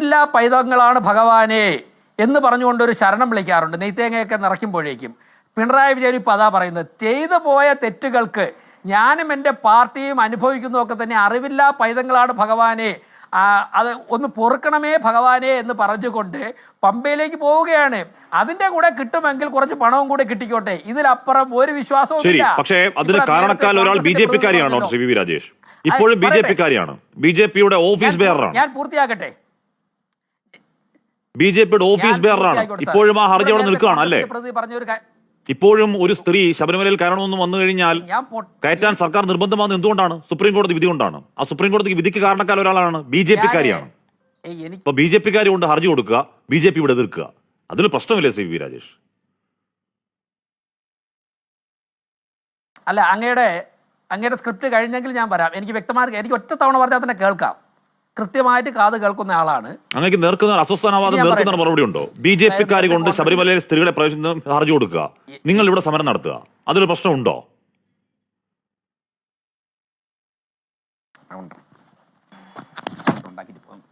എല്ലാ പൈതങ്ങളാണ് ഭഗവാനെ എന്ന് പറഞ്ഞുകൊണ്ട് ഒരു ശരണം വിളിക്കാറുണ്ട്. നെയ്ത്തേങ്ങയൊക്കെ നിറയ്ക്കുമ്പോഴേക്കും. പിണറായി വിജയൻ ഇപ്പം അതാ പറയുന്നത് ചെയ്തു പോയ തെറ്റുകൾക്ക് ഞാനും എന്റെ പാർട്ടിയും അനുഭവിക്കുന്നതൊക്കെ തന്നെ അറിവില്ല പൈതങ്ങളാണ് ഭഗവാനെ. അത് ഒന്ന് പൊറുക്കണമേ ഭഗവാനെ എന്ന് പറഞ്ഞുകൊണ്ട് പമ്പയിലേക്ക് പോവുകയാണ്. അതിന്റെ കൂടെ കിട്ടുമെങ്കിൽ കുറച്ച് പണവും കൂടെ കിട്ടിക്കോട്ടെ. ഇതിലപ്പുറം ഒരു വിശ്വാസവും ശരി ഇല്ല. പക്ഷേ അതിന് ഇവിടെ കാരണക്കാൽ നേരത്തെ ഒരാൾ ബി ജെ കോൺഗ്രസിന്റെ പിക്കാരിയാണോ പ്രതിനിധി ശ്രീ വി വി രാജേഷ്? ആ, ഇപ്പോഴും ബി ജെ പറയട്ടെ. പിക്കാരിയാണ് ബി ജെ പിയുടെ ഓഫീസ് ബെയറാണ്? ഞാൻ പൂർത്തിയാക്കട്ടെ. ബി ജെ പിയുടെ ഓഫീസ് ബെയറാണ്. ഇപ്പോഴും ആ ഹർജി അവിടെ നിൽക്കുകയാണ് അല്ലേ? ഇപ്പോഴും ഒരു സ്ത്രീ ശബരിമലയിൽ കയറണമെന്ന് വന്നു കഴിഞ്ഞാൽ കയറ്റാൻ സർക്കാർ നിർബന്ധമാകുന്നത് എന്തുകൊണ്ടാണ്? സുപ്രീം കോടതി വിധി കൊണ്ടാണ്. ആ സുപ്രീം കോടതി വിധിക്ക് കാരണക്കാർ ഒരാളാണ് ബി ജെ പിക്കാരിയാണ്. ഇപ്പൊ ബി ജെ പിക്കാരി കൊണ്ട് ഹർജി കൊടുക്കുക ബി ജെ പി ഇവിടെ എതിർക്കുക. അതിന് പ്രശ്നമില്ലേ ശ്രീ വി രാജേഷ്? അല്ല അങ്ങയുടെ അങ്ങയുടെ സ്ക്രിപ്റ്റ് കഴിഞ്ഞെങ്കിൽ ഞാൻ പറയാം എനിക്ക് വ്യക്തമായി എനിക്ക് ഒറ്റ തവണ പറഞ്ഞാൽ തന്നെ കേൾക്കാം. കൃത്യമായിട്ട് കാത് കേൾക്കുന്ന ആളാണ്. അങ്ങനെ നേർക്കുന്ന അസ്വസ്ഥാനവാദം നേർക്കുന്ന. മറുപടി ഉണ്ടോ? ബി ജെ പിക്കാരി കൊണ്ട് ശബരിമലയിൽ സ്ത്രീകളെ പ്രവേശനം ഹർജി കൊടുക്കുക. നിങ്ങൾ ഇവിടെ സമരം നടത്തുക. അതൊരു പ്രശ്നമുണ്ടോ? ഉണ്ടാക്കിയിട്ട് പോകും